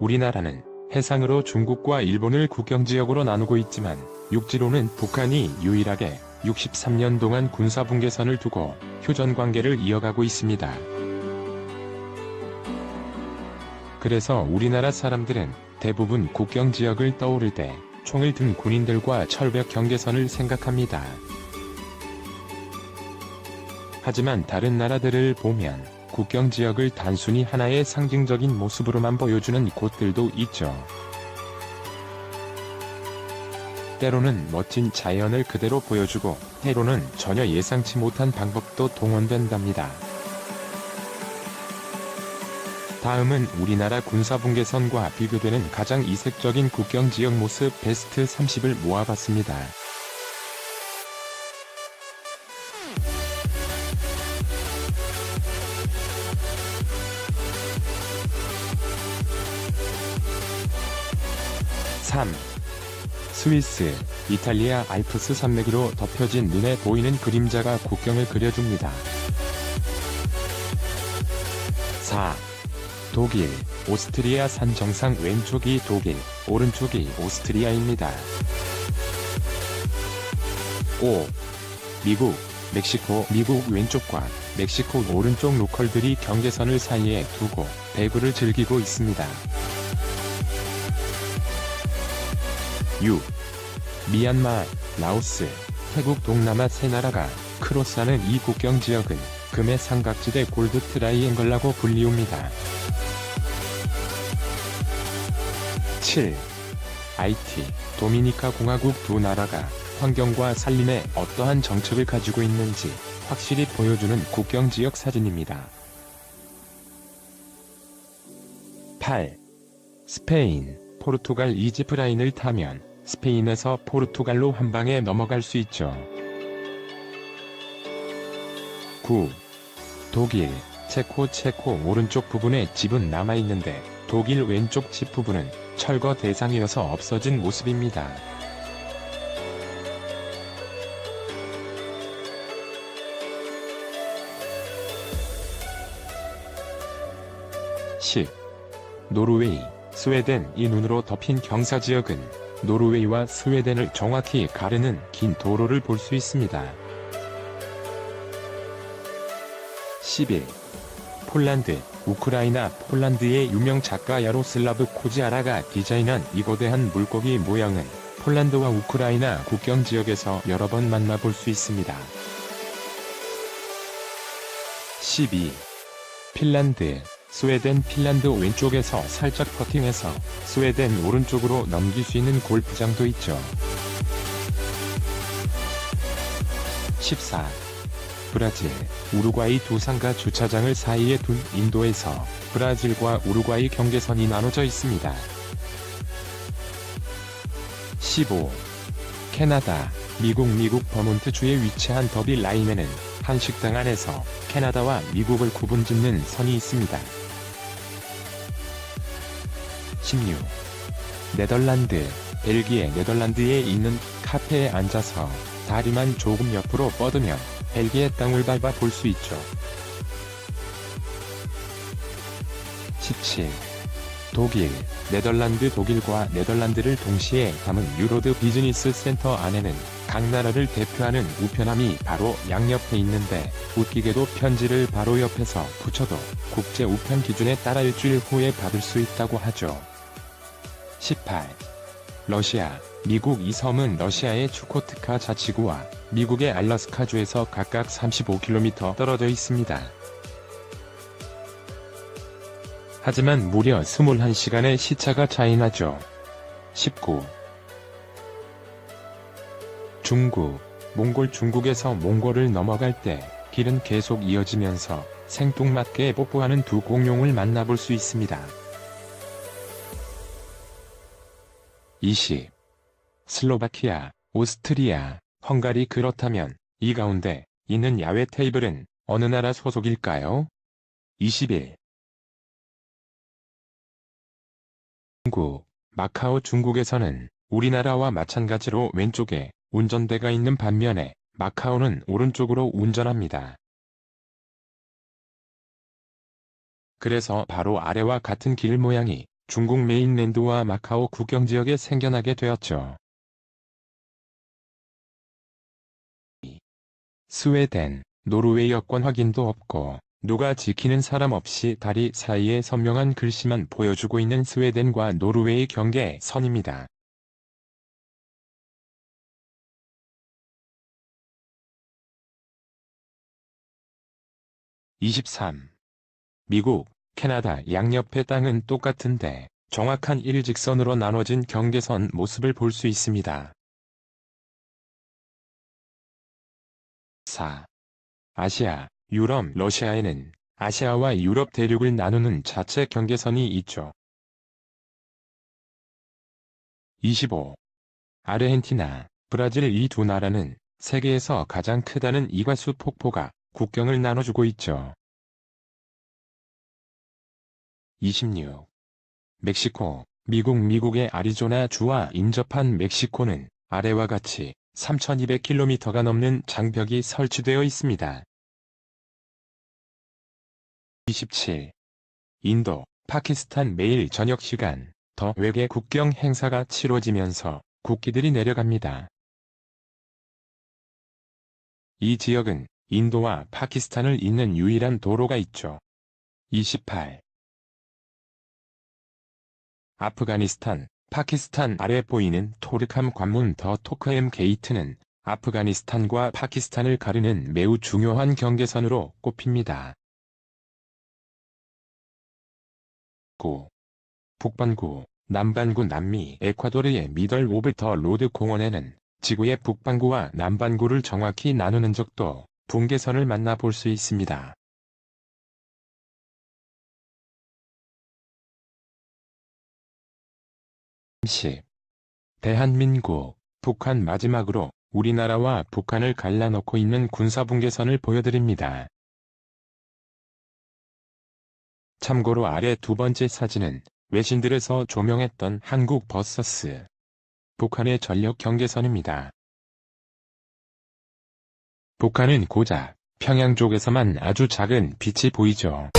우리나라는 해상으로 중국과 일본을 국경지역으로 나누고 있지만 육지로는 북한이 유일하게 63년 동안 군사분계선을 두고 휴전 관계를 이어가고 있습니다. 그래서 우리나라 사람들은 대부분 국경 지역을 떠오를 때 총을 든 군인들과 철벽 경계선을 생각합니다. 하지만 다른 나라들을 보면 국경 지역을 단순히 하나의 상징적인 모습으로만 보여주는 곳들도 있죠. 때로는 멋진 자연을 그대로 보여주고, 때로는 전혀 예상치 못한 방법도 동원된답니다. 다음은 우리나라 군사분계선과 비교되는 가장 이색적인 국경지역 모습 베스트 30을 모아봤습니다. (3) 스위스, 이탈리아 알프스 산맥으로 덮여진 눈에 보이는 그림자가 국경을 그려줍니다. 4. 독일, 오스트리아 산 정상 왼쪽이 독일, 오른쪽이 오스트리아입니다. 5. 미국, 멕시코, 미국 왼쪽과 멕시코 오른쪽 로컬들이 경계선을 사이에 두고 배구를 즐기고 있습니다. 6. 미얀마, 라오스, 태국 동남아 세 나라가 크로스하는 이 국경 지역은 금의 삼각지대 골드 트라이앵글라고 불리웁니다. 7. 아이티, 도미니카 공화국 두 나라가 환경과 산림에 어떠한 정책을 가지고 있는지 확실히 보여주는 국경 지역 사진입니다. 8. 스페인, 포르투갈 이지프 라인을 타면 스페인에서 포르투갈로 한 방에 넘어갈 수 있죠. 9. 독일, 체코 체코 오른쪽 부분에 집은 남아있는데 독일 왼쪽 집 부분은 철거 대상이어서 없어진 모습입니다. (10) 노르웨이, 스웨덴 이 눈으로 덮인 경사지역은 노르웨이와 스웨덴을 정확히 가르는 긴 도로를 볼 수 있습니다. 11. 폴란드, 우크라이나 폴란드의 유명 작가 야로슬라브 코지아라가 디자인한 이 거대한 물고기 모양은 폴란드와 우크라이나 국경 지역에서 여러 번 만나볼 수 있습니다. 12. 핀란드, 스웨덴 핀란드 왼쪽에서 살짝 퍼팅해서 스웨덴 오른쪽으로 넘길 수 있는 골프장도 있죠. 14. 브라질, 우루과이 두 상가 주차장을 사이에 둔 인도에서 브라질과 우루과이 경계선이 나눠져 있습니다. 15. 캐나다, 미국 미국 버몬트주에 위치한 더비 라인에는 한 식당 안에서 캐나다와 미국을 구분짓는 선이 있습니다. 16. 네덜란드, 벨기에 네덜란드에 있는 카페에 앉아서 다리만 조금 옆으로 뻗으면 벨기에 땅을 밟아 볼 수 있죠. 17. 독일, 네덜란드 독일과 네덜란드를 동시에 담은 유로드 비즈니스 센터 안에는 각 나라를 대표하는 우편함이 바로 양옆에 있는데 웃기게도 편지를 바로 옆에서 붙여도 국제 우편 기준에 따라 일주일 후에 받을 수 있다고 하죠. 18. 러시아, 미국 이 섬은 러시아의 추코트카 자치구와 미국의 알라스카주에서 각각 35km 떨어져 있습니다. 하지만 무려 21시간의 시차가 차이나죠. 19. 중국, 몽골 중국에서 몽골을 넘어갈 때 길은 계속 이어지면서 생뚱맞게 뽀뽀하는 두 공룡을 만나볼 수 있습니다. 20. 슬로바키아, 오스트리아, 헝가리 그렇다면 이 가운데 있는 야외 테이블은 어느 나라 소속일까요? 21. 중국, 마카오 중국에서는 우리나라와 마찬가지로 왼쪽에 운전대가 있는 반면에 마카오는 오른쪽으로 운전합니다. 그래서 바로 아래와 같은 길 모양이 중국 메인랜드와 마카오 국경 지역에 생겨나게 되었죠. 스웨덴, 노르웨이 여권 확인도 없고 누가 지키는 사람 없이 다리 사이에 선명한 글씨만 보여주고 있는 스웨덴과 노르웨이 경계 선입니다. (23) 미국, 캐나다 양옆의 땅은 똑같은데 정확한 일직선으로 나눠진 경계선 모습을 볼 수 있습니다. 4. 아시아, 유럽, 러시아에는 아시아와 유럽 대륙을 나누는 자체 경계선이 있죠. 25. 아르헨티나, 브라질 이 두 나라는 세계에서 가장 크다는 이과수 폭포가 국경을 나눠주고 있죠. 26. 멕시코, 미국 미국의 아리조나 주와 인접한 멕시코는 아래와 같이 3200km가 넘는 장벽이 설치되어 있습니다. 27. 인도, 파키스탄 매일 저녁 시간 더 외계 국경 행사가 치러지면서 국기들이 내려갑니다. 이 지역은 인도와 파키스탄을 잇는 유일한 도로가 있죠. 28. 아프가니스탄, 파키스탄 아래 보이는 토르캄 관문 더 토크엠 게이트는 아프가니스탄과 파키스탄을 가르는 매우 중요한 경계선으로 꼽힙니다. 9. 북반구, 남반구 남미 에콰도르의 미덜 오브터 로드 공원에는 지구의 북반구와 남반구를 정확히 나누는 적도 분계선을 만나볼 수 있습니다. 10. 대한민국, 북한 마지막으로 우리나라와 북한을 갈라놓고 있는 군사분계선을 보여드립니다. 참고로 아래 두 번째 사진은 외신들에서 조명했던 한국 버서스 북한의 전력 경계선입니다. 북한은 고작 평양 쪽에서만 아주 작은 빛이 보이죠.